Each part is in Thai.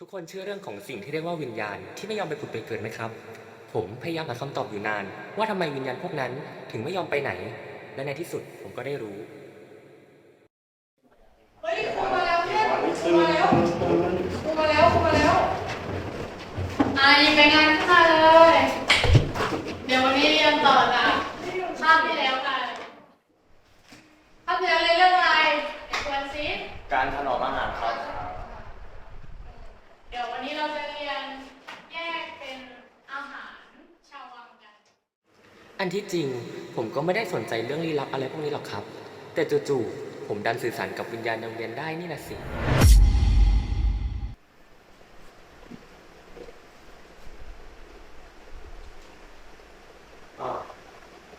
ทุกคนเชื่อเรื่องของสิ่งที่เรียกว่าวิญญาณที่ไม่ยอมไปผุดไปเกิดไหมครับ ผมพยายามหาคำตอบอยู่นาน ว่าทำไมวิญญาณพวกนั้นถึงไม่ยอมไปไหน และในที่สุดผมก็ได้รู้เฮ้ยครูมาแล้วเพื่อนครูมาแล้วครูมาแล้วครูมาแล้วอะยิงไปงานขึ้นมาเลย เดี๋ยววันนี้เรียนต่อจากคาบที่แล้วกันคาบที่แล้วเรียนเรื่องอะไรไอ้ควรซิ การถนอมอาหารครับ เดี๋ยววันนี้เราจะเรียนแยกเป็นอาหารชาววังกัน อันที่จริงผมก็ไม่ได้สนใจเรื่องลี้ลับอะไรพวกนี้หรอกครับ แต่จู่ๆผมดันสื่อสารกับวิญญาณโรงเรียนได้นี่นะสิ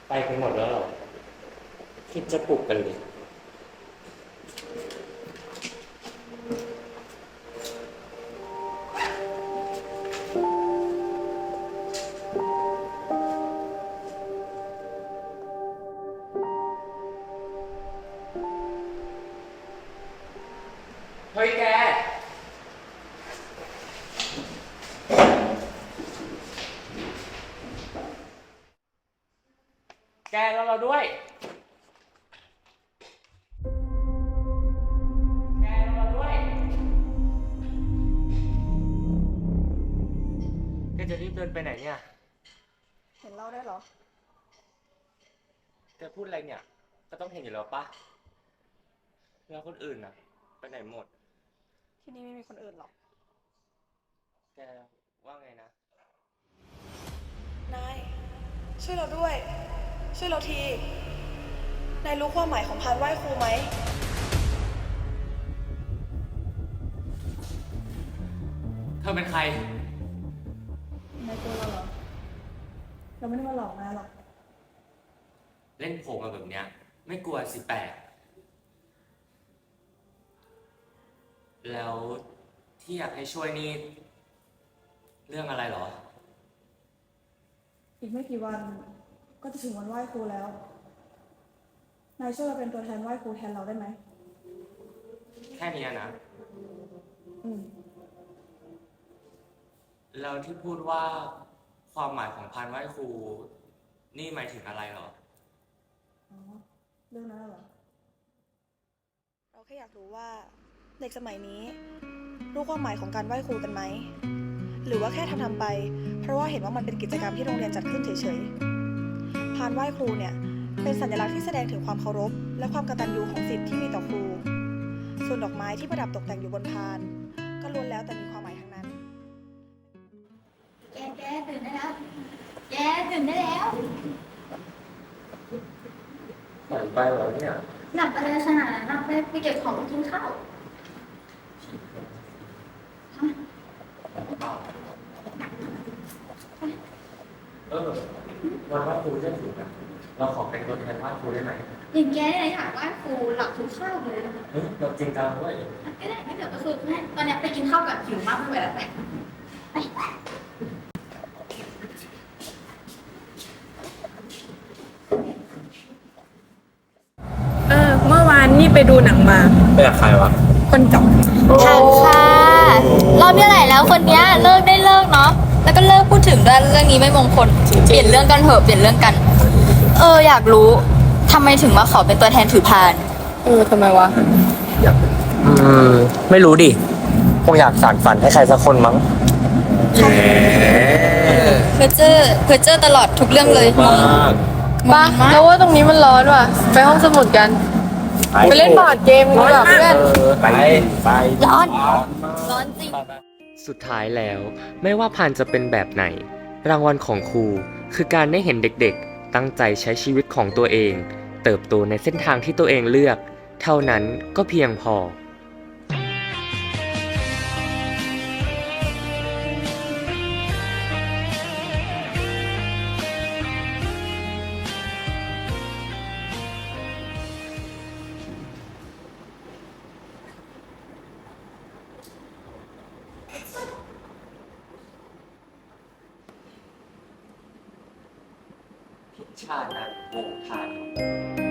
ไปกันหมดแล้วหรอ คิดจะปลุกกันเลย เฮ้ยแก แกเราเราด้วย แกเราเราด้วย แกจะรีบเดินไปไหนเนี่ย เห็นเราได้วยเหรอ แกพูดอะไรเนี่ย ก็ต้องเห็นอยู่แล้วปะแล้วคนอื่นน่ะ ไปไหนหมด ที่นี่ไม่มีคนอื่นหรอก แกว่าไงนะ นาย ช่วยเราด้วย ช่วยเราที นายรู้ความหมายของพานไหว้ครูไหม เธอเป็นใคร นายกลัวเราเหรอ เราไม่ได้มาหลอกนายหรอก เล่นโผล่มาแบบเนี้ย ไม่กลัวสิแปลก แล้วที่อยากให้ช่วยนี่ เรื่องอะไรเหรอ อีกไม่กี่วันก็จะถึงวันไหว้ครูแล้ว นายช่วยเราเป็นตัวแทนไหว้ครูแทนเราได้ไหม แค่เนี้ยนะ อืม แล้วที่พูดว่าความหมายของพานไหว้ครู นี่หมายถึงอะไรเหรอ อ๋อ เรื่องนั้นเหรอ เราแค่อยากรู้ว่า เด็กสมัยนี้ รู้ความหมายของการไหว้ครูกันไหม หรือว่าแค่ทำทำไป เพราะว่าเห็นว่ามันเป็นกิจกรรมที่โรงเรียนจัดขึ้นเฉยๆพานไหว้ครูเนี่ยเป็นสัญลักษณ์ที่แสดงถึงความเคารพ และความกตัญญูของศิษย์ที่มีต่อครู ส่วนดอกไม้ที่ประดับตกแต่งอยู่บนพาน ก็ล้วนแล้วแต่มีความหมายทั้งนั้น แกแกตื่นได้แล้ว แกตื่นได้แล้วฝันไปเหรอเนี่ย หนักอะไรขนาดนั้นนะไปไปเก็บของกินข้าว เออ วันไหว้ครูจะถึงอะเราขอเป็นตัวแทนไหว้ครูได้ไหมอย่างแกเนี่ยอยากไหว้ครูหลับทุกข้าวเลยเฮ้ยเราจริงจังเว้ยก็ได้งั้นเดี๋ยวก็คือให้ตอนเนี้ยไปกินข้าวก่อนหิวมากไม่ไหวแล้วไปไปเออเมื่อวานนี่ไปดูหนังมาไปกับใครวะคนจับทันค่ะ รอบที่ไหนแล้วคนเนี้ยเลิกได้เลิกเนาะ แล้วก็เลิกพูดถึงด้วยเรื่องนี้ไม่มงคลเปลี่ยนเรื่องกันเถอะเปลี่ยนเรื่องกัน เอออยากรู้ทำไมถึงมาขอเป็นตัวแทนถือพาน เออทำไมวะ อืม ไม่รู้ดิ คงอยากสานฝันให้ใครสักคนมั้ง เพอเจอร์เพอเจอร์ตลอดทุกเรื่องเลยป้าแล้วว่าตรงนี้มันร้อนว่ะ ไปห้องสมุดกัน ไปเล่นบอร์ดเกมดีกว่าเพื่อน ไป ไป ร้อนร้อนจริง สุดท้ายแล้วไม่ว่าพานจะเป็นแบบไหน รางวัลของครูคือการได้เห็นเด็กๆ ตั้งใจใช้ชีวิตของตัวเอง เติบโตในเส้นทางที่ตัวเองเลือก เท่านั้นก็เพียงพอ ชาตินะวงทาน